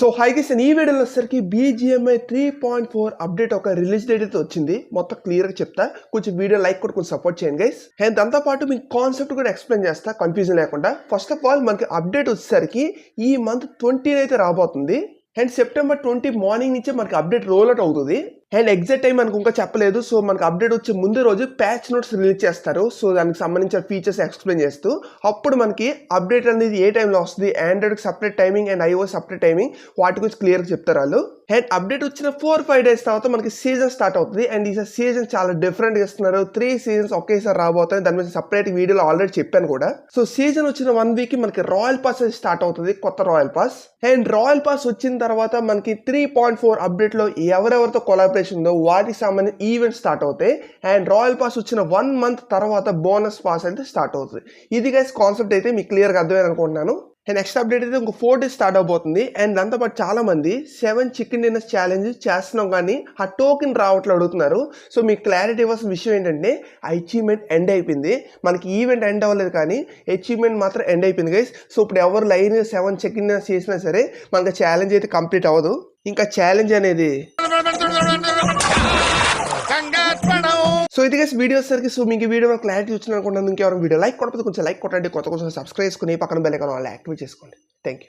So హైగెస్ ఈ వీడియోలో వచ్చేసరికి BGMI three point four update ఒక రిలీజ్ డేట్ అయితే వచ్చింది. మొత్తం క్లియర్గా చెప్తా. కొంచెం వీడియో లైక్ కూడా కొంచెం సపోర్ట్ చేయండి గైస్ అండ్ దాంతో పాటు మీకు కాన్సెప్ట్ కూడా ఎక్స్ప్లెయిన్ చేస్తా కన్ఫ్యూజన్ లేకుండా. ఫస్ట్ ఆఫ్ ఆల్ మనకి అప్డేట్ వచ్చేసరికి ఈ మంత్ ట్వంటీ అయితే రాబోతుంది. అండ్ సెప్టెంబర్ ట్వంటీ మార్నింగ్ నుంచే మనకి అప్డేట్ రోల్ అవుట్ అవుతుంది. అండ్ ఎగ్జాక్ట్ టైం మనకు ఇంకా చెప్పలేదు. సో మనకు అప్డేట్ వచ్చే ముందు రోజు ప్యాచ్ నోట్స్ రిలీజ్ చేస్తారు. సో దానికి సంబంధించిన ఫీచర్స్ ఎక్స్ప్లెయిన్ చేస్తూ అప్పుడు మనకి అప్డేట్ అనేది ఏ టైంలో వస్తుంది? ఆండ్రాయిడ్కి separate timing and iOS separate timing వాటి గురించి క్లియర్గా చెప్తారు వాళ్ళు. అండ్ అప్డేట్ వచ్చిన ఫోర్ ఫైవ్ డేస్ తర్వాత మనకి సీజన్ స్టార్ట్ అవుతుంది. అండ్ ఈసారి సీజన్ చాలా డిఫరెంట్గా ఇస్తున్నారు. త్రీ సీజన్స్ ఒకేసారి రాబోతాయి దాని మీద సపరేట్ వీడియోలో ఆల్రెడీ చెప్పాను కూడా. సో సీజన్ వచ్చిన వన్ వీక్ మనకి రాయల్ పాస్ స్టార్ట్ అవుతుంది. కొత్త royal pass. And royal pass వచ్చిన తర్వాత మనకి త్రీ పాయింట్ ఫోర్ అప్డేట్లో ఎవరెవరితో కొలాబరేషన్ ఉందో వాటికి సంబంధించిన ఈవెంట్ స్టార్ట్ అవుతాయి. అండ్ రాయల్ పాస్ వచ్చిన వన్ మంత్ తర్వాత బోనస్ పాస్ అయితే స్టార్ట్ అవుతుంది. ఇది గైస్ కాన్సెప్ట్ అయితే మీకు క్లియర్గా అర్థమైంది అనుకుంటున్నాను అండ్ నెక్స్ట్ అప్డేట్ అయితే ఇంకో ఫోర్ డేస్ స్టార్ట్ అవబోతుంది. అండ్ దాంతోపాటు చాలా మంది సెవెన్ చికెన్ డిన్నర్స్ ఛాలెంజ్ చేస్తున్నాం కానీ ఆ టోకెన్ రావట్లు అడుగుతున్నారు. సో మీకు క్లారిటీ ఇవ్వాల్సిన విషయం ఏంటంటే ఆ అచీవ్మెంట్ ఎండ్ అయిపోయింది. మనకి ఈవెంట్ ఎండ్ అవ్వలేదు కానీ అచీవ్మెంట్ మాత్రం ఎండ్ అయిపోయింది గైస్ సో ఇప్పుడు ఎవరు లైన్ సెవెన్ చికెన్ డిన్నర్స్ చేసినా సరే మనకి ఛాలెంజ్ అయితే కంప్లీట్ అవ్వదు. ఇంకా ఛాలెంజ్ అనేది సో ఇది గైస్ వీడియో సరికి సో మీకు వీడియో వీడియో క్లారిటీ వచ్చిన అనుకుంటున్నాను ఇంకెవరైనా వీడియో లైక్ కొట్టకపోతే కొంచెం లైక్ కొట్టండి. కొత్త కొంచెం సబ్స్క్రైబ్ చేసుకుని పక్కన బెల్ ఐకాన్ వాళ్ళు యాక్టివేట్ చేసుకోండి. Thank you